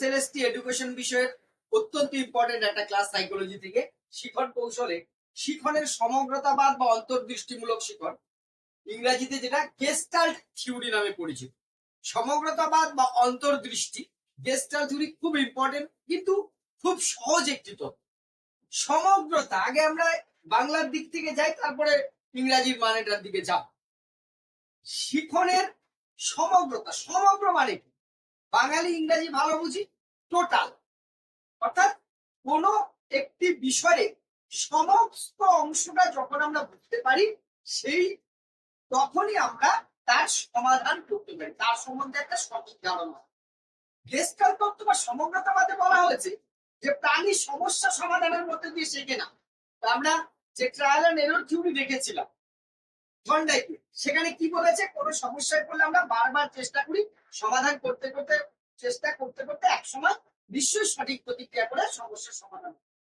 SLST education বিষয়ের অত্যন্ত important একটা ক্লাস সাইকোলজি থেকে শিখন কৌশলে শিখনের সমগ্রতাবাদ বা অন্তর্দৃষ্টিমূলক শিখন। ইংরেজিতে যেটা গেস্টাল্ট থিওরি নামে পরিচিত। সমগ্রতাবাদ বা অন্তর্দৃষ্টি গেস্টাল্ট থিওরি খুব ইম্পর্টেন্ট কিন্তু খুব সহজ একটি তত্ত্ব সমগ্রতা, আগে আমরা বাংলার দিক থেকে যাই, তারপরে ইংরাজির মানেটার দিকে যাব। শিখনের সমগ্রতা, সমগ্র মানে কি? বাঙালি ইংরাজি ভালো বুঝি? টোটাল অর্থাৎ কোন একটি বিষয়ে সমস্ত অংশটা যখন আমরা বুঝতে পারি, সেই তখনই আমরা তার সমাধান করতে পারি। তার সম্বন্ধে একটা সঠিক ধারণা। গেস্টাল তত্ত্ব বা সমগ্রতাবাদে বলা হয়েছে যে, প্রাণী সমস্যা সমাধানের মধ্যে দিয়ে শেখে না। আমরা যে ট্রায়াল এন্ড এরর থিওরি দেখেছিলাম সেখানে কি বলেছে? কোন সমস্যায় পড়লে আমরা বারবার চেষ্টা করি সমাধান করতে করতে, চেষ্টা করতে করতে একসময় নিশ্চয়ই সঠিক প্রতিক্রিয়া করে সমস্যার সমাধান।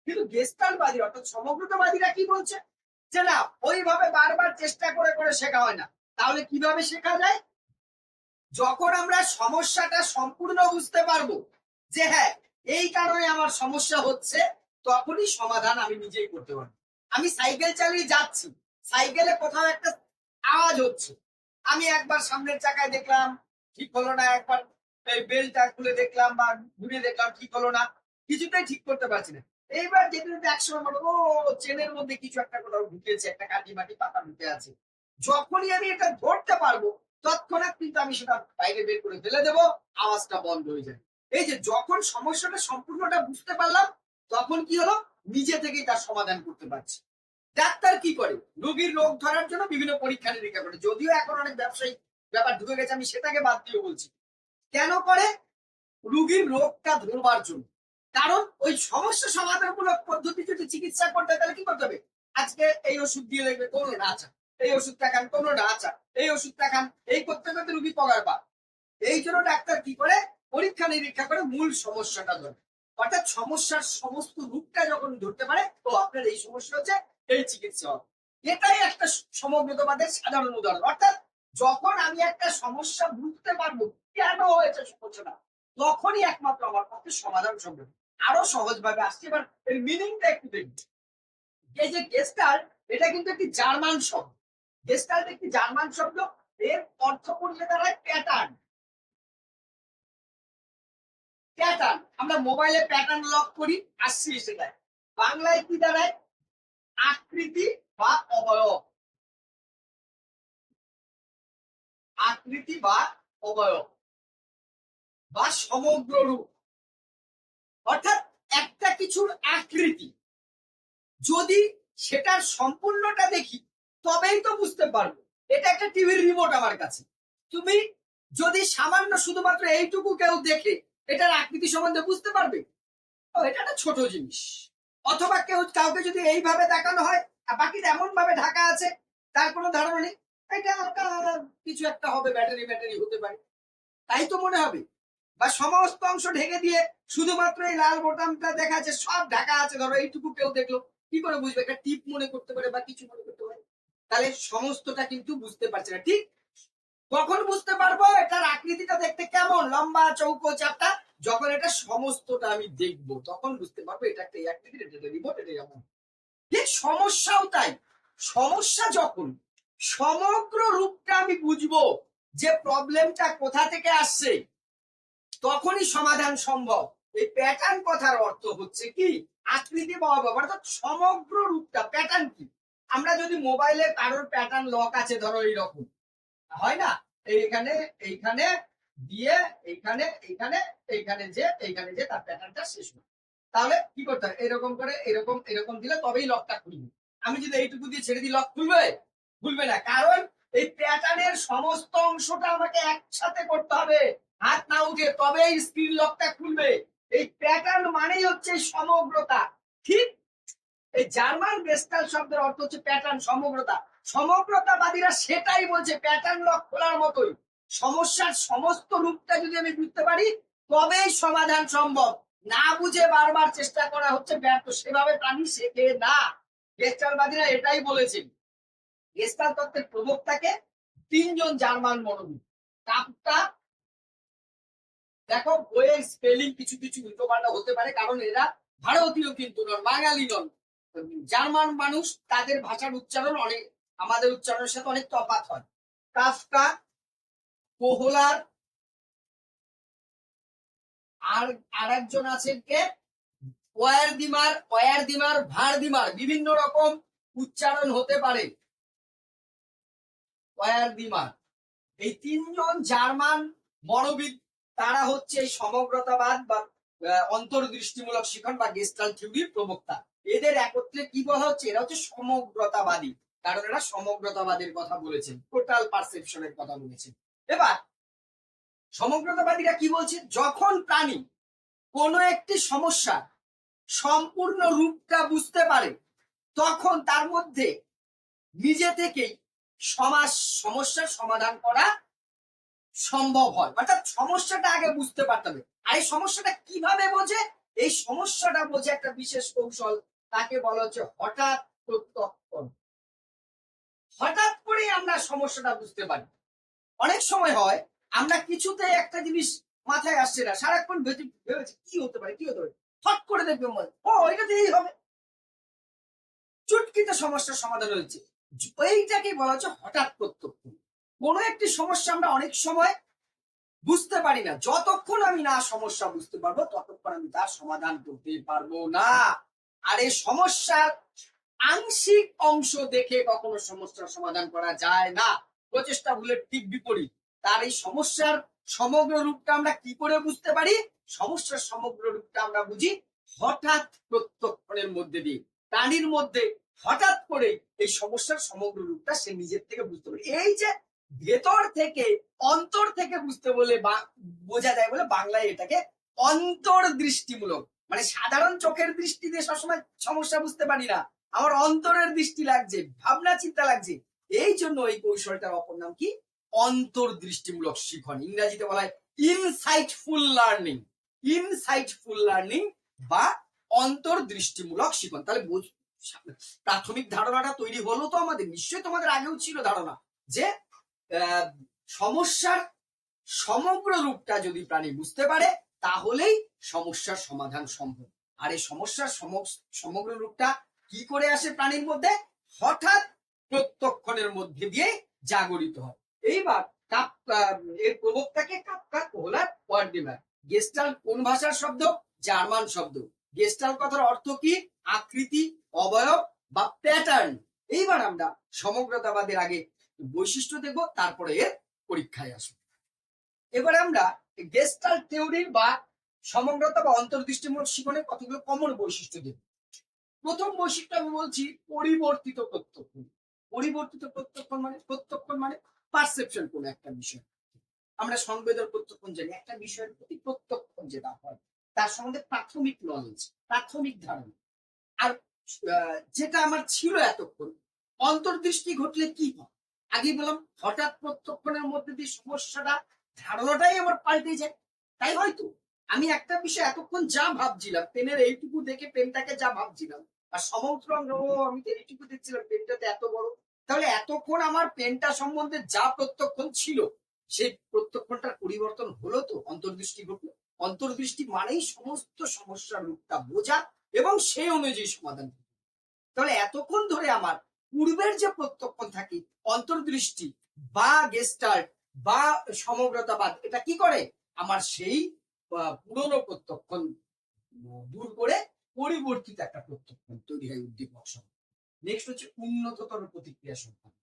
কিন্তু গেস্টালবাদী অর্থাৎ সমগ্রতাবাদীরা কি বলছে? যে না, ওইভাবে বারবার চেষ্টা করে করে শেখা হয় না। তাহলে কীভাবে শেখা যায়? যখন আমরা সমস্যাটা সম্পূর্ণ বুঝতে পারব যে হ্যাঁ এই কারণে আমার সমস্যা হচ্ছে, তখনই সমাধান আমি নিজেই করতে পারব। আমি সাইকেল চালিয়ে যাচ্ছি সাইকেলে কোথাও একটা আওয়াজ হচ্ছে। আমি একবার সামনের চাকায় দেখলাম, ঠিক হলো না। একবার এই বেলটা খুলে দেখলাম বা ঘুরে দেখলাম, ঠিক হলো না। কিছুতেই ঠিক করতে পারছি না। এইবার যেতে যেতে একসময় ও, চেনের মধ্যে কিছু একটা কোথাও ঢুকেছে, একটা কাটি মাটি পাতা ঢুকে আছে। যখনই আমি এটা ধরতে পারব, তৎক্ষণাৎ কিন্তু আমি সেটা বাইরে বের করে ফেলে দেবো, আওয়াজটা বন্ধ হয়ে যায়। এই যে যখন সমস্যাটা সম্পূর্ণটা বুঝতে পারলাম, তখন কি হলো? নিজে থেকেই তার সমাধান করতে পারছি। ডাক্তার কি করে? রোগীর রোগ ধরার জন্য বিভিন্ন পরীক্ষা নিরীক্ষা করে। যদিও এখন অনেক ব্যবসায়িক ব্যাপার ঢুকে গেছে, আমি সেটাকে বাদ দিয়ে বলছি। কেন করে? রোগীর রোগটা ধরবার জন্য। কারণ ওই সমস্যা সমাধানমূলক পদ্ধতি যদি চিকিৎসা করতে তাহলে কি করতে হবে? আজকে এই ওষুধ দিয়ে দেখবে কোনো না আচ্ছা এই ওষুধটা খান, কোনো না আচ্ছা এই ওষুধটা খান, এই করতে করতে রুগী পগার পা এই জন্য ডাক্তার কি করে? পরীক্ষা নিরীক্ষা করে মূল সমস্যাটা ধরে অর্থাৎ সমস্যার সমস্ত রূপটা যখন ধরতে পারে, তো আপনার এই সমস্যা হচ্ছে এই চিকিৎসা এটাই একটা সমগ্রতবাদের সাধারণ উদাহরণ। অর্থাৎ যখন আমি একটা সমস্যা বুঝতে পারব, কেন হয়েছে সমস্যাটা তখনই একমাত্র আমার পক্ষে সমাধান সম্ভব। আরও সহজ ভাবে আসছে। এবার এর মিনিংটা একটু দেখি। এই যে গেস্টাল্ট এটা কিন্তু একটি জার্মান শব্দ। গেস্টাল একটি জার্মান শব্দ। এর অর্থ করলে দাঁড়ায় প্যাটার্ন প্যাটার্ন আমরা মোবাইলে প্যাটার্ন লক করি, আসছি সেটাই বাংলায় কি দাঁড়ায়? আকৃতি বা অবয়ব। আকৃতি বা অবয়ব। বা সমগ্র রূপ। অর্থাৎ একটা কিছুর আকৃতি। যদি সেটার সম্পূর্ণটা দেখি, তবেই তো বুঝতে পারব। এটা একটা টিভির রিমোট আমার কাছে। তুমি যদি সামান্য শুধুমাত্র এইটুকু কেউ দেখে, এটার আকৃতি সম্বন্ধে বুঝতে পারবে? এটা একটা ছোট জিনিস। অথবা কেউ কাউকে যদি এইভাবে দেখানো হয়, আর বাকিটা এমন ভাবে ঢাকা আছে, তার কোনো ধারণা নেই, এটা কিছু একটা হবে ব্যাটারি ব্যাটারি হতে পারে। তাই তো মনে হবে। বা সমস্ত অংশ ঢেকে দিয়ে শুধুমাত্র এই লাল বোতামটা দেখা যাচ্ছে, সব ঢাকা আছে। ধরো এইটুকু কেউ দেখল, কি করে বুঝবে? একটা টিপ মনে করতে পারে বা কিছু মনে করতে পারে। তাহলে সমস্তটা কিন্তু বুঝতে পারছে না। ঠিক কখন বুঝতে পারব এটার আকৃতিটা দেখতে কেমন, লম্বা চৌকো চাপটা, যখন এটা সমস্তটা আমি দেখব, তখন বুঝতে পারব এটা একটা আকৃতি এটা রিমোট এটা এমন। ঠিক সমস্যাও তাই। সমস্যা যখন, সমগ্র রূপটা আমি বুঝব যে প্রবলেমটা কোথা থেকে আসছে, তখনই সমাধান সম্ভব। এই প্যাটার্ন কথার অর্থ হচ্ছে কি? আকৃতি অর্থাৎ সমগ্র রূপটা প্যাটার্ন কি? আমরা যদি মোবাইলে কারোর প্যাটার্ন লক আছে, ধরো এইরকম হয় না? এইখানে এইখানে, দিয়ে, এইখানে এইখানে এইখানে যে এইখানে যে, তার প্যাটার্নটা শেষ হয়। তাহলে কি করতে হবে এরকম করে, এরকম এরকম দিলে তবেই লকটা খুলবে। আমি যদি এইটুকু দিয়ে ছেড়ে দিই লক খুলবে? খুলবে না। কারণ এই প্যাটার্নের সমস্ত অংশটা আমাকে একসাথে করতে হবে। হাত না উঠে তবেই স্ক্রিন লকটা খুলবে। এই প্যাটার্ন মানেই হচ্ছে সমগ্রতা। ঠিক এই জার্মান বেস্টাল শব্দের অর্থ হচ্ছে প্যাটার্ন সমগ্রতা। সমগ্রতাবাদীরা সেটাই বলছে প্যাটার্ন লক খোলার মতোই। সমস্যার সমস্ত রূপটা যদি আমি বুঝতে পারি, তবেই সমাধান সম্ভব। না বুঝে বারবার চেষ্টা করা হচ্ছে, ব্যর্থ। সেভাবে প্রাণী শেখে না। গেস্টালবাদীরা এটাই বলেছেন গেস্টাল তত্ত্বের প্রবক্তাকে তিনজন জার্মান মনোবিদ কাপটা দেখো, বইয়ের স্পেলিং কিছু কিছু উল্টোপাল্টা হতে পারে, কারণ এরা ভারতীয় কিন্তু নন, বাঙালি নন। জার্মান মানুষ, তাদের ভাষার উচ্চারণ অনেক আমাদের উচ্চারণের সাথে অনেক তফাৎ হয়। কাফকা, কোহলার, আর আরেকজন আছেন কে? ওয়ার দিমার ওয়ার দিমার ভার দিমার বিভিন্ন রকম উচ্চারণ হতে পারে। ওয়ার দিমার এই তিনজন জার্মান মনোবিদ, তারা হচ্ছে সমগ্রতাবাদ বা অন্তর্দৃষ্টিমূলক শিখন বা গেস্টাল থিওরির প্রবক্তা। এদের একত্রে কি বলা হচ্ছে? এরা হচ্ছে সমগ্রতাবাদী। কারণ এরা সমগ্রতাবাদের কথা বলেছেন টোটাল পারসেপশনের কথা বলেছেন এবার, সমগ্রতাবাদীরা কি বলছে? যখন প্রাণী কোনো একটি সমস্যা সম্পূর্ণ রূপটা বুঝতে পারে, তখন তার মধ্যে নিজে থেকেই সমাজ, সমস্যার সমাধান করা সম্ভব হয়। অর্থাৎ সমস্যাটা আগে বুঝতে পারতে হবে। আর এই সমস্যাটা কীভাবে বোঝে? এই সমস্যাটা বোঝে একটা বিশেষ কৌশল, তাকে বলা হচ্ছে হঠাৎ প্রত্যক্ষণ। হঠাৎ করে আমরা সমস্যাটা বুঝতে পারি। অনেক সময় হয়, আমরা কিছুতে একটা জিনিস মাথায় আসছে না, সারাক্ষণ ভেবেছি, কি হতে পারে, কি হতে পারে? হট করে দেখবে মনে ও, এটা দিয়েই হবে। চুটকিতে সমস্যার সমাধান হয়েছে। এইটাকেই বলা হচ্ছে হঠাৎ প্রত্যক্ষ। কোনো একটি সমস্যা আমরা অনেক সময় বুঝতে পারি না। যতক্ষণ আমি না সমস্যা বুঝতে পারব, ততক্ষণ আমি তার সমাধান করতে পারব না। আর এই সমস্যার আংশিক অংশ দেখে কখনো সমস্যার সমাধান করা যায় না। প্রচেষ্টা ভুলের ঠিক বিপরীত। তার এই সমস্যার সমগ্র রূপটা আমরা কি করে বুঝতে পারি? সমস্যার সমগ্র রূপটা আমরা বুঝি হঠাৎ প্রত্যক্ষণের মধ্যে দিয়ে। প্রাণীর মধ্যে হঠাৎ করে এই সমস্যার সমগ্র রূপটা সে নিজের থেকে বুঝতে পারে। এই যে ভেতর থেকে অন্তর থেকে বুঝতে বলে বোঝা যায় বলে বাংলায় এটাকে অন্তর্দৃষ্টিমূলক মানে সাধারণ চোখের দৃষ্টি দিয়ে সবসময় সমস্যা বুঝতে পারি না। আমার অন্তরের দৃষ্টি লাগছে, ভাবনা, চিন্তা লাগছে। এই জন্য এই কৌশলটার অপর নাম কি? অন্তর্দৃষ্টিমূলক শিখন। ইংরেজিতে বলা হয় ইনসাইটফুল লার্নিং ইনসাইটফুল লার্নিং বা অন্তর্দৃষ্টিমূলক শিখন। তাহলে প্রাথমিক ধারণাটা তৈরি হলো তো আমাদের, নিশ্চয়ই তোমাদের আগেও ছিল ধারণা যে সমস্যার সমগ্র রূপটা যদি প্রাণী বুঝতে পারে, তাহলেই সমস্যার সমাধান সম্ভব। আর এই সমস্যার সম- সমগ্র রূপটা কি করে আসে প্রাণীর মধ্যে? হঠাৎ প্রত্যক্ষণের মধ্যে দিয়ে জাগরিত হয়। এইবার কাপ এর প্রবক্তাকে কাপকা কোহলার ওয়ার্ডিমার গেস্টাল কোন ভাষার শব্দ? জার্মান শব্দ। গেস্টাল কথার অর্থ কি? আকৃতি, অবয়ব বা প্যাটার্ন। এইবার আমরা সমগ্রতাবাদের আগে বৈশিষ্ট্য দেখব, তারপরে এর পরীক্ষায় আসব। এবার আমরা গেস্টাল থিওরি বা সমগ্রতা বা অন্তর্দৃষ্টিমূলক শিখনের কতগুলো কমন বৈশিষ্ট্য দেব প্রথম বৈশিষ্ট্য আমি বলছি পরিবর্তিত প্রত্যক্ষণ পরিবর্তিত প্রত্যক্ষণ মানে প্রত্যক্ষণ মানে পারসেপশন কোন একটা বিষয়। আমরা সংবেদন প্রত্যক্ষণ জানি, একটা বিষয়ের প্রতি প্রত্যক্ষণ যেটা হয়, তার সম্বন্ধে প্রাথমিক নলেজ প্রাথমিক ধারণা। আর যেটা আমার ছিল এতক্ষণ, অন্তর্দৃষ্টি ঘটলে কি হয়? আগে বললাম, হঠাৎ প্রত্যক্ষণের মধ্যে দিয়ে সমস্যাটা, ধারণাটাই আমার পাল্টে যায়। তাই হয়তো একটা বিষয় এতক্ষণ যা ভাবছিলাম, পেনের এইটুকু দেখে পেনটাকে যা ভাবছিলাম, আর সমগ্র আমি তো এইটুকু দেখছিলাম পেনটাতে এত বড়। তাহলে এতক্ষণ আমার পেনটা সম্বন্ধে যা প্রত্যক্ষণ ছিল, সেই প্রত্যক্ষণটার পরিবর্তন হলো তো? অন্তর্দৃষ্টি ঘটলো। অন্তর্দৃষ্টি মানেই সমস্ত সমস্যার রূপটা বোঝা এবং সেই অনুযায়ী সমাধান তাহলে এতক্ষণ ধরে আমার পূর্বের যে প্রত্যক্ষণ থাকি, অন্তর্দৃষ্টি বা গেস্টার্ট বা সমগ্রতাবাদ, এটা কি করে? আমার সেই পুরনো প্রত্যক্ষণ দূর করে পরিবর্তিত একটা প্রত্যক্ষণ তৈরি হয় উদ্দীপক নেক্সট হচ্ছে উন্নততর প্রতিক্রিয়া সম্পন্ন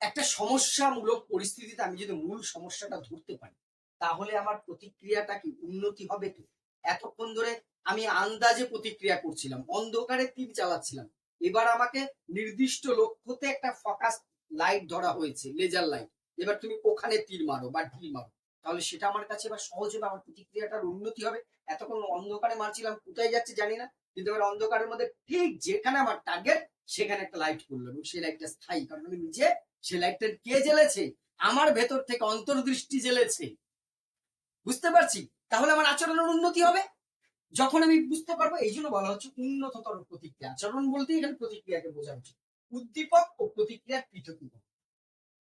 একটা সমস্যামূলক পরিস্থিতিতে আমি যদি মূল সমস্যাটা ধরতে পারি, তাহলে আমার প্রতিক্রিয়াটা কি উন্নতি হবে তো এতক্ষণ ধরে আমি আন্দাজে প্রতিক্রিয়া করছিলাম, অন্ধকারে তীর চালাচ্ছিলাম। এবার আমাকে নির্দিষ্ট লক্ষ্যতে একটা ফোকাস লাইট ধরা হয়েছে লেজার লাইট এবার তুমি ওখানে তীর মারো বা ঢিল মারো। তাহলে সেটা আমার কাছে এবার সহজ হবে, আমার প্রতিক্রিয়াটার উন্নতি হবে। এতক্ষণ অন্ধকারে মারছিলাম, কোথায় যাচ্ছে জানি না। কিন্তু এবার অন্ধকারের মধ্যে ঠিক যেখানে আমার টার্গেট সেখানে একটা লাইট করল এবং সেই লাইটটা স্থায়ী। কারণ আমি নিজে সেই লাইটটা কে জ্বেলেছে? আমার ভেতর থেকে অন্তর্দৃষ্টি জ্বেলেছে। বুঝতে পারছি? তাহলে আমার আচরণের উন্নতি হবে? যখন আমি বুঝতে পারব, এই জন্য বলা হচ্ছে উন্নততর প্রতিক্রিয়া। আচরণ বলতে এখানে প্রতিক্রিয়াকে বোঝা উচিত উদ্দীপক ও প্রতিক্রিয়ার পৃথকীকরণ।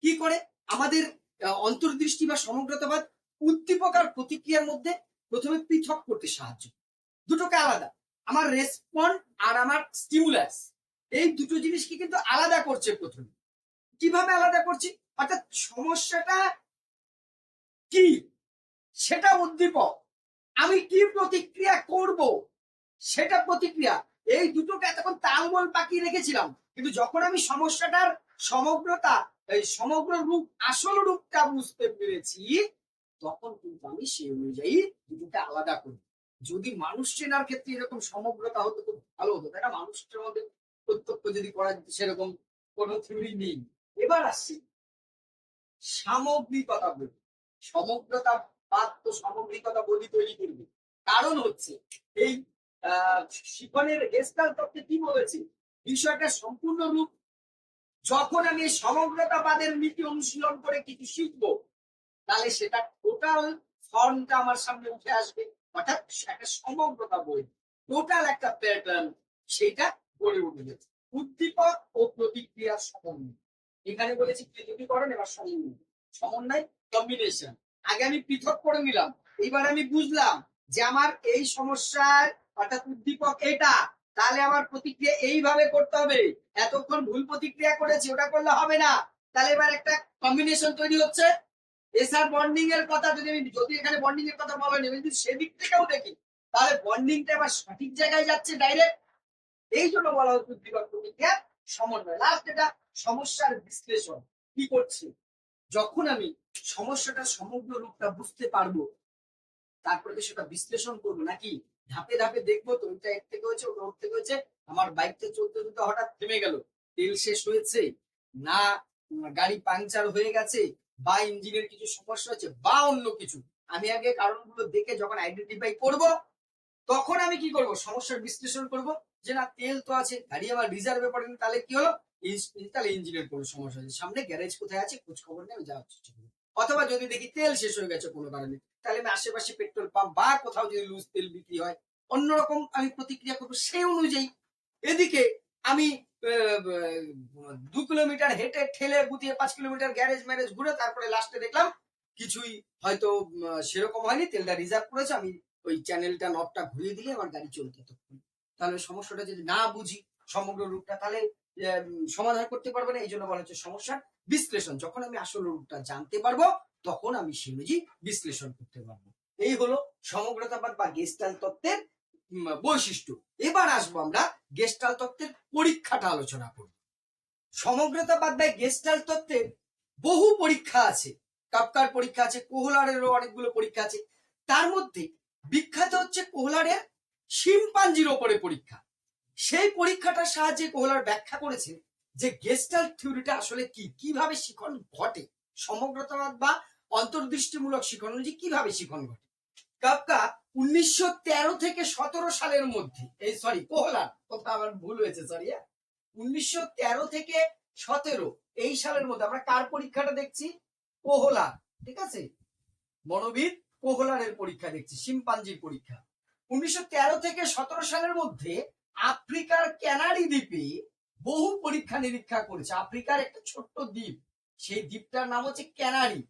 কি করে? আমাদের অন্তর্দৃষ্টি বা সমগ্রতাবাদ উদ্দীপক আর প্রতিক্রিয়ার মধ্যে প্রথমে পৃথক করতে সাহায্য। দুটোকে আলাদা। আমার রেসপন্ড আর আমার স্টিমুলাস। এই দুটো জিনিসকে কিন্তু আলাদা করছে প্রথমে। কীভাবে আলাদা করছি? অর্থাৎ সমস্যাটা কি? সেটা উদ্দীপক। আমি কি প্রতিক্রিয়া করব? সেটা প্রতিক্রিয়া। এই দুটোকে এতক্ষণ তালমল পাকিয়ে রেখেছিলাম। কিন্তু যখন আমি সমস্যাটার সমগ্রতা এই সমগ্র রূপ আসল রূপটা বুঝতে পেরেছি তখন কিন্তু আমি সেই অনুযায়ী দুটোকে আলাদা করি। যদি মানুষ চেনার ক্ষেত্রে এরকম সমগ্রতা হতো খুব ভালো হতো। তাই না? মানুষের মধ্যে প্রত্যক্ষ যদি করা যেত সেরকম কোনো থিওরি নেই। এবার আসছি সামগ্রিকতা বলি। সমগ্রতা বাদ তো সামগ্রিকতা বলি তৈরি করবে। কারণ হচ্ছে এই আহ, শিখনের গেস্টাল তত্ত্বে কি বলেছে? বিষয়টা সম্পূর্ণ রূপ যখন আমি সমগ্রতাবাদের নীতি অনুশীলন করে কিছু শিখব, তাহলে সেটা টোটাল ফর্মটা আমার সামনে উঠে আসবে। অর্থাৎ একটা সমগ্রতা বই টোটাল একটা প্যাটার্ন সেটা গড়ে উঠবে। উদ্দীপক ও প্রতিক্রিয়ার সমন্বয়। এখানে বলেছি পৃথকীকরণ এবার সমন্বয়। সমন্বয় কম্বিনেশন আগে আমি পৃথক করে নিলাম। এবার আমি বুঝলাম যে আমার এই সমস্যার, অর্থাৎ উদ্দীপক এটা তাহলে আমার প্রতিক্রিয়া এইভাবে করতে হবে। এতক্ষণ ভুল প্রতিক্রিয়া করেছি, ওটা করলে হবে না। তাহলে এবার একটা কম্বিনেশন তৈরি হচ্ছে। এসআর বন্ডিং এর কথা যদি আমি, যদি এখানে বন্ডিং এর কথা বলা নেই যদি সেদিক থেকেও দেখি, তাহলে বন্ডিংটা আবার সঠিক জায়গায় যাচ্ছে ডাইরেক্ট এই জন্য বলা হচ্ছে উদ্দীপক প্রতিক্রিয়া সমন্বয়। লাস্ট এটা সমস্যার বিশ্লেষণ। কি করছি? যখন আমি সমস্যাটা সমগ্র রূপটা বুঝতে পারব, তারপরে সেটা বিশ্লেষণ করব নাকি? ধাপে ধাপে দেখব তো এর থেকে হয়েছে, ওটা ওর থেকে হয়েছে। আমার বাইকটা চলতে চলতে হঠাৎ থেমে গেল। তেল শেষ হয়েছে। না গাড়ি পাংচার হয়ে গেছে বা ইঞ্জিনের কিছু সমস্যা হচ্ছে বা অন্য কিছু। আমি আগে কারণগুলো দেখে যখন আইডেন্টিফাই করব, তখন আমি কি করব? সমস্যার বিশ্লেষণ করব যে না, তেল তো আছে, গাড়ি আমার রিজার্ভে পড়েনি তাহলে কি হলো? তাহলে ইঞ্জিনের কোনো সমস্যা আছে সামনে গ্যারেজ কোথায় আছে, খোঁজ খবর নিয়ে আমি যাওয়ার চেষ্টা করব। অথবা যদি দেখি তেল শেষ হয়ে গেছে কোনো কারণে তাহলে আমি আশেপাশে পেট্রোল পাম্প বা কোথাও যদি লুজ তেল বিক্রি হয়, অন্যরকম আমি প্রতিক্রিয়া করব সেই অনুযায়ী। এদিকে আমি দু কিলোমিটার হেঁটে ঠেলে গুতিয়ে পাঁচ কিলোমিটার গ্যারেজ ম্যারেজ ঘুরে তারপরে লাস্টে দেখলাম, কিছুই হয়তো সেরকম হয়নি, তেলটা রিজার্ভ করেছে, আমি ওই চ্যানেলটা নবটা ঘুরিয়ে দিলে আমার গাড়ি চলতে তখন তাহলে সমস্যাটা যদি না বুঝি সমগ্র রূপটা তাহলে সমাধান করতে পারবে না এই জন্য বলা হচ্ছে সমস্যার বিশ্লেষণ। যখন আমি আসল রূপটা জানতে পারব তখন আমি সে অনুযায়ী বিশ্লেষণ করতে পারব। এই হলো সমগ্রতাবাদ বা গেস্টাল তত্ত্বের বৈশিষ্ট্য। এবার আসব আমরা গেস্টাল তত্ত্বের পরীক্ষাটা আলোচনা করব। সমগ্রতাবাদ বা গেস্টাল তত্ত্বের বহু পরীক্ষা আছে। কাপকার পরীক্ষা আছে, কোহলারেরও অনেকগুলো পরীক্ষা আছে। তার মধ্যে বিখ্যাত হচ্ছে কোহলারের শিম্পাঞ্জির ওপরে পরীক্ষা। সেই পরীক্ষাটার সাহায্যে কোহলার ব্যাখ্যা করেছে যে গেস্টাল থিওরিটা আসলে কি? কীভাবে শিখন ঘটে? সমগ্রতাবাদ বা অন্তর্দৃষ্টিমূলক শিখন অনুযায়ী কীভাবে শিখন ঘটে। কাপকা উনিশশো তেরো থেকে সতেরো সালের মধ্যে, এই সরি কোহলার কথা আমার ভুল হয়েছে সরি উনিশশো তেরো থেকে সতেরো, এই সালের মধ্যে, আমরা কার পরীক্ষাটা দেখছি? কোহলার ঠিক আছে? মনোবিদ কোহলারের পরীক্ষা দেখছি, শিম্পাঞ্জির পরীক্ষা। উনিশশো তেরো থেকে সতেরো সালের মধ্যে আফ্রিকার ক্যানারি দ্বীপে বহু পরীক্ষা নিরীক্ষা করেছে। আফ্রিকার একটা ছোট্ট দ্বীপ, সেই দ্বীপটার নাম হচ্ছে ক্যানারি।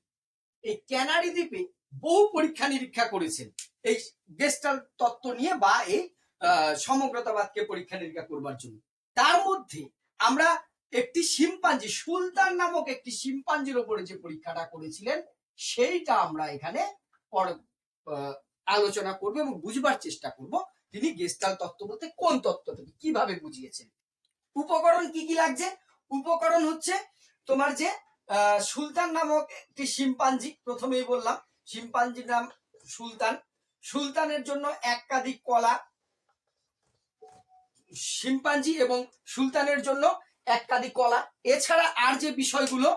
এই ক্যানারি দ্বীপে বহু পরীক্ষা নিরীক্ষা করেছেন। এই গেস্টাল তত্ত্ব নিয়ে বা এই সমগ্রতাবাদকে পরীক্ষা নিরীক্ষা করবার জন্য। তার মধ্যে আমরা একটি শিম্পাঞ্জি, সুলতান নামক একটি শিম্পাঞ্জির উপরে যে পরীক্ষাটা করেছিলেন, সেইটা আমরা এখানে আলোচনা করব এবং বুঝবার চেষ্টা করব তিনি গেস্টাল তত্ত্ব বলতে কোন তত্ত্ব থেকে কীভাবে বুঝিয়েছেন। উপকরণ কি কি লাগছে? উপকরণ হচ্ছে তোমার যে সুলতান নামক একটি শিম্পাঞ্জি, প্রথমেই বললাম, শিম্পাঞ্জির নাম সুলতান। সুলতানের জন্য একাধিক কলা, শিম্পাঞ্জি এবং সুলতানের জন্য একাধিক কলা। এছাড়া আর যে বিষয়গুলো,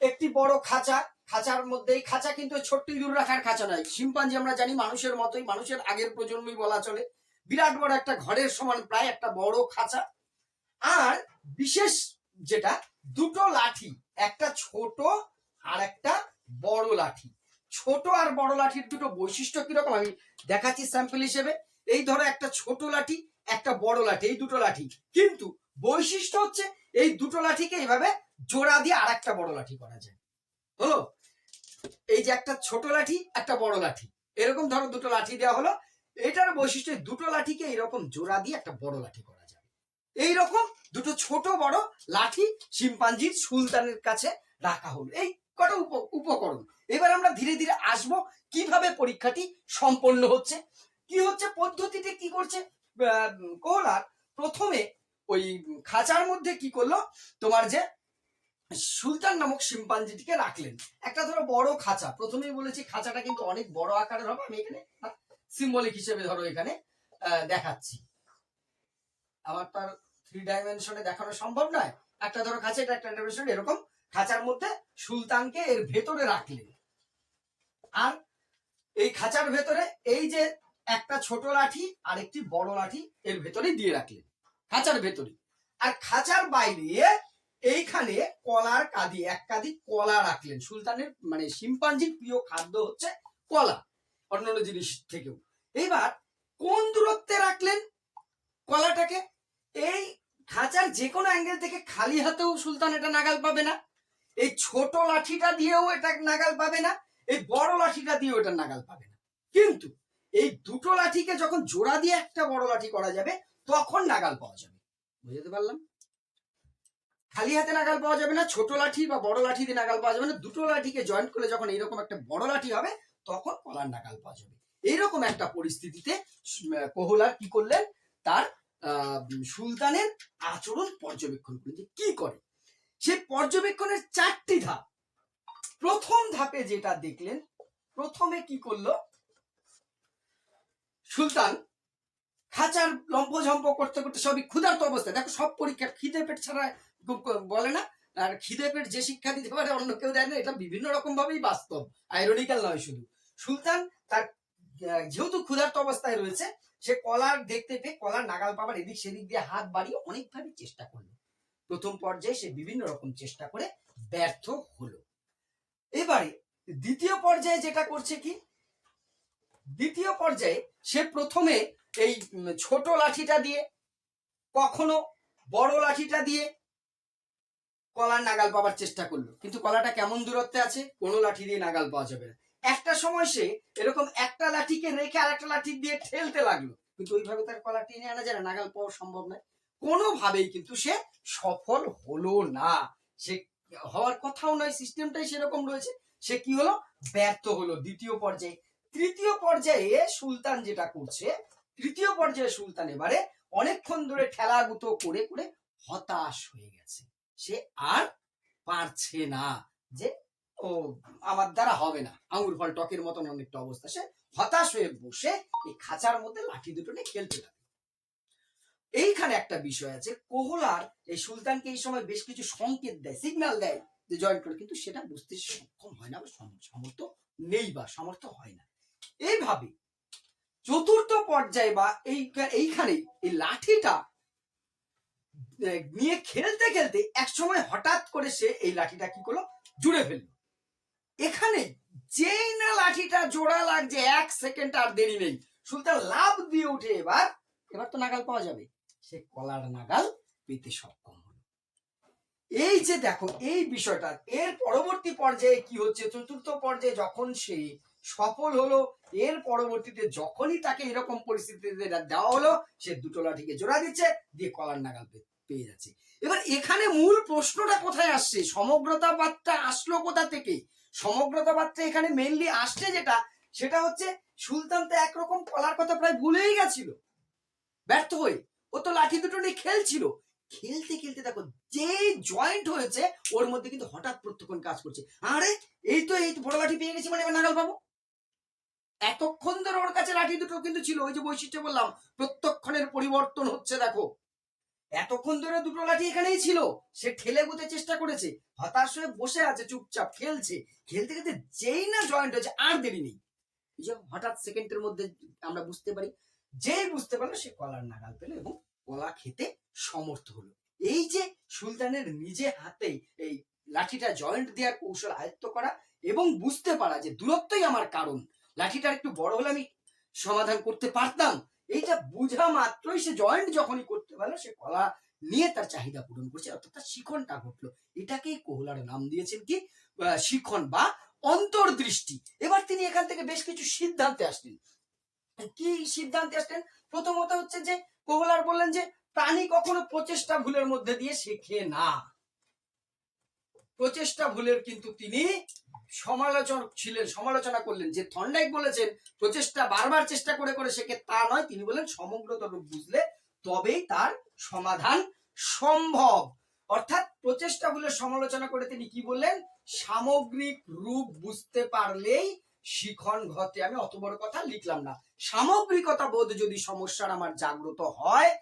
একটি বড় খাঁচা, খাঁচার মধ্যেই, খাঁচা কিন্তু ছোট্ট ইঁদুর রাখার খাঁচা নয়। শিম্পাঞ্জি আমরা জানি মানুষের মতোই, মানুষের আগের প্রজন্মই বলা চলে। বিরাট বড় একটা ঘরের সমান, প্রায় একটা বড় খাঁচা। আর বিশেষ যেটা দুটো লাঠি, একটা ছোট আর একটা বড় লাঠি। ছোট আর বড় লাঠির দুটো বৈশিষ্ট্য কীরকম? আমি দেখাচ্ছি স্যাম্পল হিসেবে। এই ধরো একটা ছোট লাঠি, একটা বড় লাঠি, এই দুটো লাঠি। কিন্তু বৈশিষ্ট্য হচ্ছে এই দুটো লাঠিকে এইভাবে জোড়া দিয়ে আর একটা বড় লাঠি করা যায়। হলো? এই যে একটা ছোট লাঠি, একটা বড় লাঠি। এরকম ধরো দুটো লাঠি দেওয়া হলো। এটার বৈশিষ্ট্য দুটো লাঠিকে এরকম জোড়া দিয়ে একটা বড় লাঠি করা যাবে এইরকম দুটো ছোট বড় লাঠি শিম্পাঞ্জির সুলতানের কাছে রাখা হলো। এই কটা উপ- উপকরণ। এবার আমরা ধীরে ধীরে আসব কীভাবে পরীক্ষাটি সম্পন্ন হচ্ছে, কি হচ্ছে পদ্ধতিতে কি করছে। কোহলার প্রথমে ওই খাঁচার মধ্যে কি করল, তোমার যে সুলতান নামক শিম্পাঞ্জিটিকে রাখলেন। একটা ধরো বড় খাঁচা। প্রথমেই বলেছি খাঁচাটা কিন্তু অনেক বড় আকারের হবে। আমি এখানে সিম্বলিক হিসেবে ধরো এখানে দেখাচ্ছি। আমার তার থ্রি ডাইমেনশনে দেখানো সম্ভব নয়। একটা ধরো খাঁচা, এটা একটা ডাইমেনশন এরকম খাঁচার মধ্যে সুলতানকে এর ভেতরে রাখলেন আর এই খাঁচার ভেতরে এই যে একটা ছোট লাঠি আর একটি বড় লাঠি এর ভেতরে দিয়ে রাখলেন খাঁচার ভেতরে আর খাঁচার বাইরে এইখানে কলার কাদি এক কাদি কলা রাখলেন। সুলতানের মানে শিম্পাঞ্জির প্রিয় খাদ্য হচ্ছে কলা, অন্যান্য জিনিস থেকেও। এইবার কোন দূরত্বে রাখলেন কলাটাকে? এই খাঁচার যে কোনো অ্যাঙ্গেল থেকে খালি হাতেও সুলতান এটা নাগাল পাবে না। এই ছোট লাঠিটা দিয়েও এটা নাগাল পাবে না, এই বড় লাঠিটা দিয়েও এটা নাগাল পাবে না। কিন্তু এই দুটো লাঠিকে যখন জোড়া দিয়ে একটা বড় লাঠি করা যাবে, তখন নাগাল পাওয়া যাবে। বুঝতে পারলাম? খালি হাতে নাগাল পাওয়া যাবে না, ছোট লাঠি বা বড় লাঠি দিয়ে নাগাল পাওয়া যাবে না, দুটো লাঠিকে জয়েন্ট করে যখন এইরকম একটা বড় লাঠি হবে, তখন কলার নাগাল পাওয়া যাবে। এইরকম একটা পরিস্থিতিতে কোহলার কি করলেন? তার সুলতানের আচরণ পর্যবেক্ষণ করলেন কি করে? সে পর্যবেক্ষণের চারটি ধাপ। প্রথম ধাপে যেটা দেখলেন, প্রথমে কি করল? সুলতান খাঁচার লম্পঝম্প করতে করতে সবই ক্ষুধার্ত অবস্থায়। দেখো, সব পরীক্ষা খিদে পেট ছাড়া বলে না। আর খিদে পেট যে শিক্ষা দিতে পারে, অন্য কেউ দেয় না। এটা বিভিন্ন রকম ভাবেই বাস্তব। আইরনিক্যাল নয় শুধু। সুলতান তার যেহেতু ক্ষুধার্ত অবস্থায় রয়েছে সে কলার দেখতে পেয়ে কলার নাগাল পাবার এদিক সেদিক দিয়ে হাত বাড়িয়ে অনেকভাবে চেষ্টা করল। প্রথম পর্যায়ে সে বিভিন্ন রকম চেষ্টা করে ব্যর্থ হলো। এবারে দ্বিতীয় পর্যায়ে যেটা করছে কি? দ্বিতীয় পর্যায়ে সে প্রথমে এই ছোট লাঠিটা দিয়ে, কখনো বড় লাঠিটা দিয়ে কলার নাগাল পাবার চেষ্টা করল। কিন্তু কলাটা কেমন দূরত্বে আছে? কোনো লাঠি দিয়ে নাগাল পাওয়া যাবে না। একটা সময় সে এরকম একটা লাঠিকে রেখে আর একটা লাঠি দিয়ে ঠেলতে লাগল। কিন্তু ওইভাবে তার কলা টেনে আনা যায় না, নাগাল পাওয়া সম্ভব নয়। কোনোভাবেই কিন্তু সে সফল হলো না। সে হওয়ার কথাও নয় সিস্টেমটাই সেরকম রয়েছে। সে কি হলো? ব্যর্থ হলো। দ্বিতীয় পর্যায়ে, তৃতীয় পর্যায়ে সুলতান যেটা করছে, তৃতীয় পর্যায়ে সুলতান এবারে অনেকক্ষণ ধরে ঠেলাগুতো করে করে হতাশ হয়ে গেছে। সে আর পারছে না যে ও আমার দ্বারা হবে না। আঙুর ফল টকের মতন অনেকটা অবস্থা। সে হতাশ হয়ে বসে এই খাঁচার মধ্যে লাঠি দুটো নিয়ে খেলতে লাগে এইখানে একটা বিষয় আছে। কোহলার এই সুলতানকে এই সময় বেশ কিছু সংকেত দেয় সিগন্যাল দেয় যে জয়েন করে। কিন্তু সেটা বুঝতে সক্ষম হয় না বা সম- সামর্থ্য নেই বা সামর্থ্য হয় না। এইভাবে চতুর্থ পর্যায়ে বা এই, এইখানে এই লাঠিটা নিয়ে খেলতে খেলতে এক সময় হঠাৎ করে সে এই লাঠিটা কি করল? জুড়ে ফেলল। এখানে যেই না লাঠিটা জোড়া লাগছে, এক সেকেন্ড আর দেরি নেই। সুলতান লাভ দিয়ে উঠে এবার এবার তো নাগাল পাওয়া যাবে। সে কলার নাগাল পেতে সক্ষম হলো। এই যে দেখো, এই বিষয়টা, এর পরবর্তী পর্যায়ে কি হচ্ছে? চতুর্থ পর্যায়ে যখন সে সফল হলো, এর পরবর্তীতে যখনই তাকে এরকম পরিস্থিতিতে দেওয়া হলো, সে দুটো লাঠিকে জোড়া দিচ্ছে, দিয়ে কলার নাগাল পেয়ে যাচ্ছে। এবার এখানে মূল প্রশ্নটা কোথায় আসছে? সমগ্রতা সমগ্রতাবাদটা আসলো কোথা থেকে? সমগ্রতাবাদটা এখানে মেনলি আসছে যেটা, সেটা হচ্ছে সুলতান তো একরকম কলার কথা প্রায় ভুলেই গেছিল। ব্যর্থ হয়ে। ও তো লাঠি দুটো নিয়ে খেলছিল। খেলতে খেলতে দেখো যে জয়েন্ট হয়েছে, ওর মধ্যে কিন্তু হঠাৎ প্রত্যক্ষণ কাজ করছে। আরে, এই তো এই বড় লাঠি পেয়ে গেছি মানে এবার নাগাল পাবো? এতক্ষণ ধরে ওর কাছে লাঠি দুটো কিন্তু ছিল। ওই যে বৈশিষ্ট্য বললাম, প্রত্যক্ষণের পরিবর্তন হচ্ছে দেখো। এতক্ষণ ধরে দুটো লাঠি এখানেই ছিল। সে ঠেলে গুতে চেষ্টা করেছে। হতাশ হয়ে বসে আছে, চুপচাপ খেলছে। খেলতে খেলতে যেই না জয়েন্ট হয়েছে, আর দেরি নেই। যে হঠাৎ সেকেন্ডের মধ্যে আমরা বুঝতে পারি, যেই বুঝতে পারল সে কলার নাগাল পেল এবং কলা খেতে সমর্থ হলো। এই যে সুলতানের নিজে হাতে এই লাঠিটা জয়েন্ট দেওয়ার কৌশল আয়ত্ত করা এবং বুঝতে পারা যে দূরত্বই আমার কারণ লাঠিটা একটু বড় হলে আমি সমাধান করতে পারতাম। এইটা বুঝা মাত্রই সে জয়েন্ট যখনই করতে পারল, সে কলা নিয়ে তার চাহিদা পূরণ করছে। অর্থাৎ তার শিখনটা ঘটলো। এটাকেই কোহলার নাম দিয়েছেন কি? শিখন বা অন্তর্দৃষ্টি। এবার তিনি এখান থেকে বেশ কিছু সিদ্ধান্তে আসলেন। কি সিদ্ধান্তে আসলেন? প্রথমত হচ্ছে যে, কোহলার বললেন যে, প্রাণী কখনো প্রচেষ্টা ভুলের মধ্যে দিয়ে শেখে না। প্রচেষ্টা ভুলের কিন্তু তিনি সমালোচক ছিলেন, সমালোচনা করলেন। যে থন্ডাইক বলেছেন, প্রচেষ্টা, বারবার চেষ্টা করে করে শেখে তা নয়, তিনি বলেন সমগ্রতর রূপ বুঝলে তবেই তার সমাধান সম্ভব। অর্থাৎ প্রচেষ্টা ভুলের সমালোচনা করে তিনি কি বললেন? সামগ্রিক রূপ বুঝতে পারলেই শিখন ঘটে। আমি অত বড় কথা লিখলাম না। সামগ্রিকতা বোধ যদি সমস্যার আমার জাগ্রত হয়,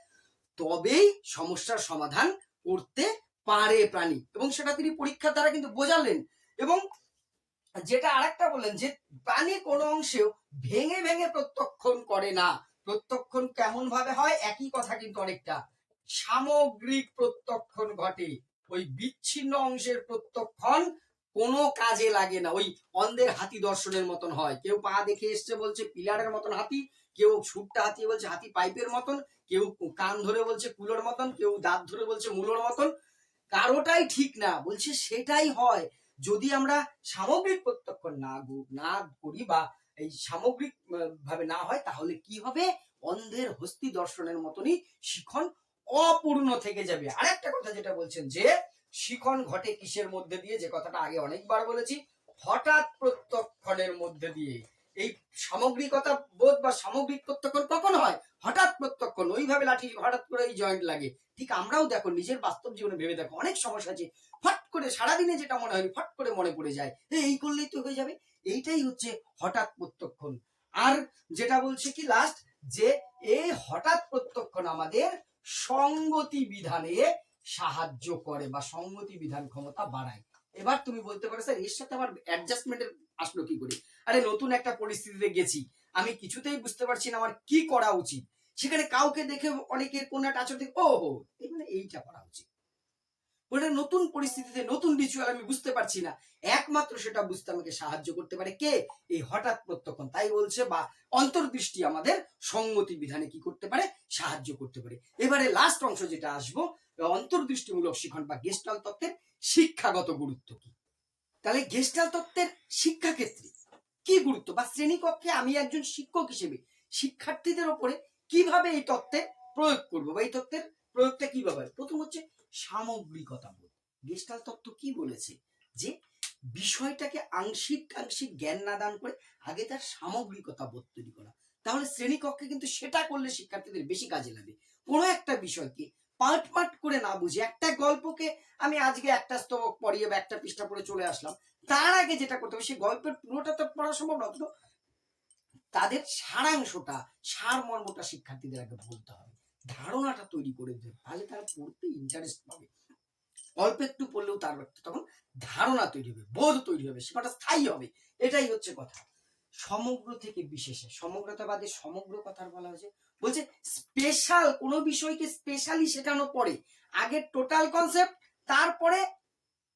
তবেই সমস্যার সমাধান করতে পারে প্রাণী। এবং সেটা তিনি পরীক্ষার দ্বারা কিন্তু বোঝালেন। এবং যেটা আরেকটা বললেন যে প্রাণী কোনো অংশেও ভেঙে ভেঙে প্রত্যক্ষণ করে না। প্রত্যক্ষণ কেমন ভাবে হয়? একই কথা কিন্তু অনেকটা। সামগ্রিক প্রত্যক্ষণ ঘটে। ওই বিচ্ছিন্ন অংশের প্রত্যক্ষণ কোনো কাজে লাগে না। ওই অন্ধের হাতি দর্শনের মতন হয়। কেউ পা দেখে এসছে বলছে পিলারের মতন হাতি, কেউ ছুটটা হাতি বলছে হাতি পাইপের মতন, কেউ কান ধরে বলছে কুলোর মতন, কেউ দাঁত ধরে বলছে মূলোর মতন। কারোটাই ঠিক না। বলছে সেটাই হয়। যদি আমরা সামগ্রিক প্রত্যক্ষণ না না করি বা এই সামগ্রিক ভাবে না হয়, তাহলে কি হবে? অন্ধের হস্তি দর্শনের মতনই শিখন অপূর্ণ থেকে যাবে। আরেকটা কথা যেটা বলছেন যে, শিখন ঘটে কিসের মধ্যে দিয়ে? যে কথাটা আগে অনেকবার বলেছি, হঠাৎ প্রত্যক্ষণের মধ্যে দিয়ে। এই সামগ্রিকতা বোধ বা সামগ্রিক প্রত্যক্ষণ কখন হয়? হঠাৎ প্রত্যক্ষণ। ওইভাবে লাঠি হঠাৎ করে এই জয়েন্ট লাগে। ঠিক আমরাও দেখো, নিজের বাস্তব জীবনে ভেবে দেখো, অনেক সমস্যা আছে। ফট করে সারাদিনে যেটা মনে হয়নি ফট করে মনে পড়ে যায়। এ, এই করলেই তো হয়ে যাবে। এইটাই হচ্ছে হঠাৎ প্রত্যক্ষণ। আর যেটা বলছে কি লাস্ট যে এই হঠাৎ প্রত্যক্ষণ আমাদের সঙ্গতি বিধানে সাহায্য করে বা সঙ্গতি বিধান ক্ষমতা বাড়ায়। এবার তুমি বলতে পারো স্যার এর সাথে আমার অ্যাডজাস্টমেন্টের আসলো কি করে? আরে নতুন একটা পরিস্থিতিতে গেছি। আমি কিছুতেই বুঝতে পারছি না আমার কি করা উচিত। সেখানে কাউকে দেখে অনেকের কোন একটা আচরণ ও হো এখানে এইটা করা উচিত। ওটা নতুন পরিস্থিতিতে, নতুন রিচুয়াল আমি বুঝতে পারছি না। একমাত্র সেটা বুঝতে আমাকে সাহায্য করতে পারে কে? এই হঠাৎ প্রত্যক্ষণ। তাই বলছে বা অন্তর্দৃষ্টি আমাদের সঙ্গতি বিধানে কি করতে পারে? সাহায্য করতে পারে। এবারে লাস্ট অংশ যেটা আসব, অন্তর্দৃষ্টিমূলক শিখন বা গেস্টাল তত্ত্বের শিক্ষাগত গুরুত্ব কি? তাহলে গেস্টাল তত্ত্বের শিক্ষা ক্ষেত্রে কি গুরুত্ব? বা শ্রেণীকক্ষে আমি একজন শিক্ষক হিসেবে শিক্ষার্থীদের ওপরে কীভাবে এই তত্ত্বের প্রয়োগ করব? বা এই তত্ত্বের প্রয়োগটা কীভাবে প্রথম হচ্ছে সামগ্রিকতা বোধ গেস্টাল তত্ত্ব কি বলেছে? যে বিষয়টাকে আংশিক আংশিক জ্ঞান না দান করে আগে তার সামগ্রিকতা বোধ তৈরি করা। তাহলে শ্রেণীকক্ষে কিন্তু সেটা করলে শিক্ষার্থীদের বেশি কাজে লাগে। কোনো একটা বিষয়কে পার্ট পার্ট করে না বুঝে একটা গল্পকে আমি আজকে একটা স্তবক পড়িয়ে বা একটা পৃষ্ঠা পড়ে চলে আসলাম, তার আগে যেটা করতে হবে, সেই গল্পের পুরোটা তো পড়া সম্ভব না তাদের সারাংশটা সার মর্মটা শিক্ষার্থীদের আগে বলতে হবে। ধারণাটা তৈরি করে দিতে তাহলে তারা পড়তে ইন্টারেস্ট পাবে। অল্প একটু পড়লেও তার একটা তখন ধারণা তৈরি হবে, বোধ তৈরি হবে সেটা স্থায়ী হবে। এটাই হচ্ছে কথা। সমগ্র থেকে বিশেষে, সমগ্রতাবাদে সমগ্র কথার বলা হয়েছে। বলছে স্পেশাল কোনো বিষয়কে স্পেশালি শেখানো পরে আগে টোটাল কনসেপ্ট তারপরে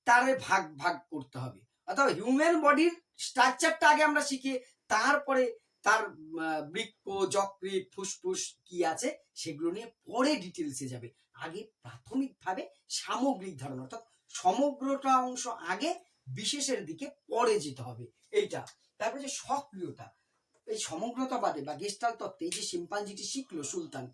তার ভাগ ভাগ করতে হবে। অথবা হিউম্যান বডির স্ট্রাকচারটা আগে আমরা শিখি, তারপরে তার আহ, বৃক্ক যকৃৎ ফুসফুস কি আছে সেগুলো নিয়ে পরে ডিটেলসে যাবে। আগে প্রাথমিকভাবে সামগ্রিক ধারণা অর্থাৎ সমগ্রটা অংশ আগে বিশেষের দিকে পরে যেতে হবে। এইটা। তারপরে যে সক্রিয়তা এই সমগ্রতাবাদে বা গেস্টাল তত্ত্বে এই যে শিম্পাঞ্জিটি শিখলো সুলতান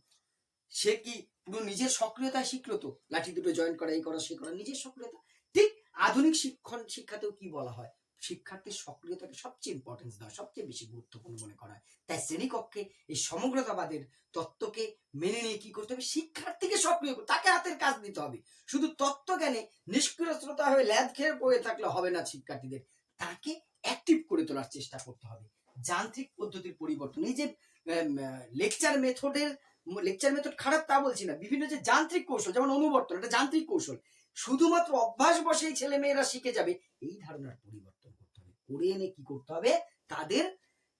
সে কি পুরো নিজের সক্রিয়তায় শিখলো তো? লাঠি দুটো জয়েন করা এই করা সে করা নিজের সক্রিয়তা। ঠিক আধুনিক শিক্ষণ শিক্ষাতেও কি বলা হয়? শিক্ষার্থীর সক্রিয়তাকে সবচেয়ে ইম্পর্টেন্স দেওয়া, সবচেয়ে বেশি গুরুত্বপূর্ণ মনে করা হয়। তাই শ্রেণীকক্ষে এই সমগ্রতাবাদের তত্ত্বকে মেনে নিয়ে কি করতে হবে? শিক্ষার্থীকে সক্রিয় তাকে হাতের কাজ দিতে হবে। শুধু তত্ত্ব জ্ঞানে নিষ্ক্রিয়তা হয়ে ল্যাদ খেয়ে বয়ে থাকলে হবে না শিক্ষার্থীদের। তাকে অ্যাক্টিভ করে তোলার চেষ্টা করতে হবে। যান্ত্রিক পদ্ধতির পরিবর্তন, এই যে লেকচার মেথডের লেকচার মেথড খারাপ তা বলছি না। বিভিন্ন যে যান্ত্রিক কৌশল, যেমন অনুবর্তন, এটা যান্ত্রিক কৌশল। শুধুমাত্র অভ্যাস বসেই ছেলে মেয়েরা শিখে যাবে, এই ধারণার পরিবর্তন। হবে করে এনে কি করতে হবে? তাদের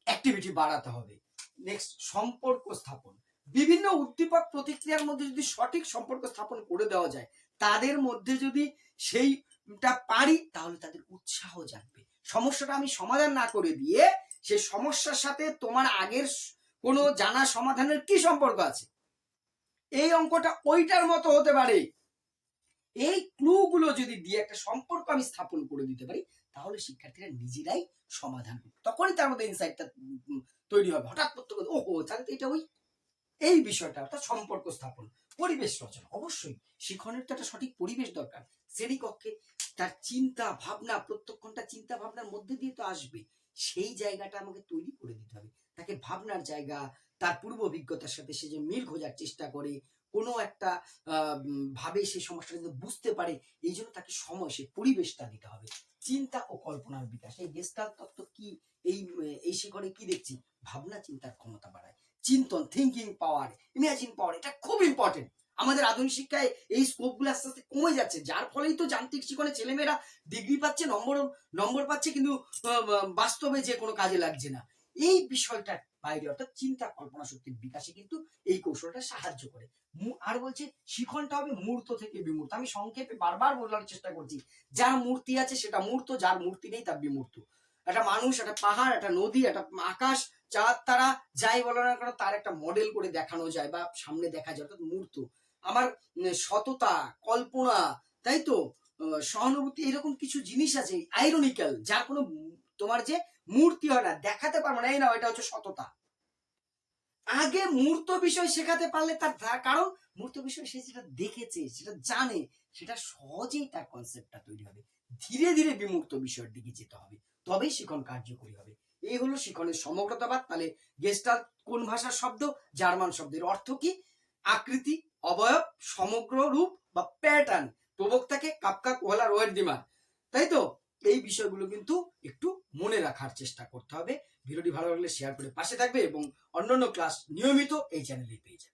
অ্যাক্টিভিটি বাড়াতে হবে। নেক্সট সম্পর্ক স্থাপন। বিভিন্ন উদ্দীপক প্রতিক্রিয়ার মধ্যে যদি সঠিক সম্পর্ক স্থাপন করে দেওয়া যায়, তাদের মধ্যে যদি সেইটা পারি, তাহলে তাদের উৎসাহ জাগবে। সমস্যাটা আমি সমাধান না করে দিয়ে সেই সমস্যার সাথে তোমার আগের কোনো জানা সমাধানের কি সম্পর্ক আছে? এই অঙ্কটা ওইটার মতো হতে পারে। এই ক্লু গুলো যদি দিয়ে একটা সম্পর্ক আমি স্থাপন করে দিতে পারি তাহলে শিক্ষার্থীরা নিজেরাই সমাধান করবে। তখনই তার মধ্যে ইনসাইটটা তৈরি হবে। হঠাৎ করতে ওহো, তাহলে এটা ওই এই বিষয়টা, অর্থাৎ সম্পর্ক স্থাপন, পরিবেশ রচনা। অবশ্যই শিক্ষণের তো একটা সঠিক পরিবেশ দরকার। শ্রেণীকক্ষে তার চিন্তা ভাবনা প্রত্যেকটা চিন্তা ভাবনার মধ্যে দিয়ে তো আসবে। সেই জায়গাটা আমাকে তৈরি করে দিতে হবে। তাকে ভাবনার জায়গা, তার পূর্ব অভিজ্ঞতার সাথে সে যে মিল খোঁজার চেষ্টা করে, কোনো একটা ভাবে সেই সমস্যাটা যদি বুঝতে পারে এই জন্য তাকে সময়, সে পরিবেশটা দিতে হবে। চিন্তা ও কল্পনার বিকাশ। এই গেস্টাল তত্ত্ব কি? এই এই শিখরে কি দেখছি? ভাবনা চিন্তার ক্ষমতা বাড়ায়। চিন্তন থিঙ্কিং পাওয়ার ইমাজিন পাওয়ার এটা খুব ইম্পর্টেন্ট আমাদের আধুনিক শিক্ষায় এই স্কোপগুলো আস্তে আস্তে কমে যাচ্ছে। যার ফলেই তো যান্ত্রিক শিক্ষণে ছেলেমেয়েরা ডিগ্রি পাচ্ছে, নম্বর নম্বর পাচ্ছে, কিন্তু বাস্তবে যে কোনো কাজে লাগছে না। এই বিষয়টার বাইরে, অর্থাৎ চিন্তা কল্পনা শক্তির বিকাশে কিন্তু এই কৌশলটা সাহায্য করে। আর বলছে, শিখনটা হবে মূর্ত থেকে বিমূর্ত। আমি সংক্ষেপে বারবার বলার চেষ্টা করছি, যার মূর্তি আছে সেটা মূর্ত, যার মূর্তি নেই তার বিমূর্ত। একটা মানুষ, একটা পাহাড়, একটা নদী, একটা আকাশ, চাঁদ, তারা যাই বলো না কেন তার একটা মডেল করে দেখানো যায় বা সামনে দেখা যায়, অর্থাৎ মূর্ত। আমার সততা, কল্পনা, তাই তো? সহানুভূতি, এরকম কিছু জিনিস আছে আইরনিক্যাল যার কোনো তোমার যে মূর্তি হয় না, দেখাতে পারব না, এই না এটা হচ্ছে সততা। আগে মূর্ত বিষয় শেখাতে পারলে তার কারণ মূর্ত বিষয় সে যেটা দেখেছে, সেটা জানে, সেটা সহজেই তার কনসেপ্টটা তৈরি হবে। ধীরে ধীরে বিমূর্ত বিষয়ের দিকে যেতে হবে, তবেই শিখন কার্যকরী হবে। এই হলো শিখনের সমগ্রতাবাদ। তাহলে গেস্টাল কোন ভাষার শব্দ? জার্মান শব্দের অর্থ কি? আকৃতি, অবয়ব, সমগ্র রূপ বা প্যাটার্ন প্রবক্তাকে কাপকা কোহলা রোয়ের দিমাগ। তাই তো? এই বিষয়গুলো কিন্তু একটু মনে রাখার চেষ্টা করতে হবে। ভিডিওটি ভালো লাগলে শেয়ার করে পাশে থাকবে এবং অন্যান্য ক্লাস নিয়মিত এই চ্যানেলে পেয়ে যাবে।